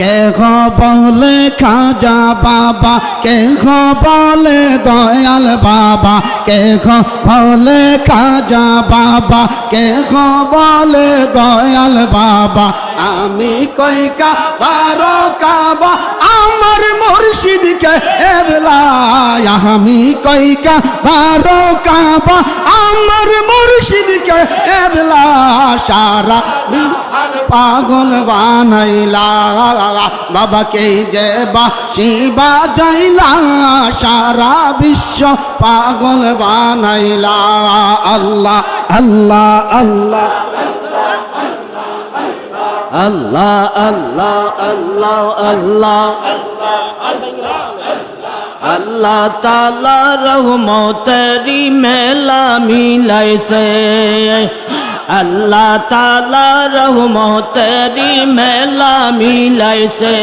কে বলে, খাজা বাবা কেহ বলে, দয়াল বাবা কেহ বলে, খাজা বাবা কেহ বলে, দয়াল বাবা আমি কইকা বারো আমি কইকা বারো কাবা আমার মুর্শিদকে এবলা সারা পাগল বানাইলা বাবাকে যে শিবা যাইলা সারা বিশ্ব পাগল বানাইলা আল্লাহ আল্লাহ আল্লাহ আল্লাহ আল্লাহ আল্লাহ আল্লাহ আল্লাহ তালা রহমতরি মেলা মিলাইছে। আল্লাহ তালা রহমতরি মেলা মিলাইছে।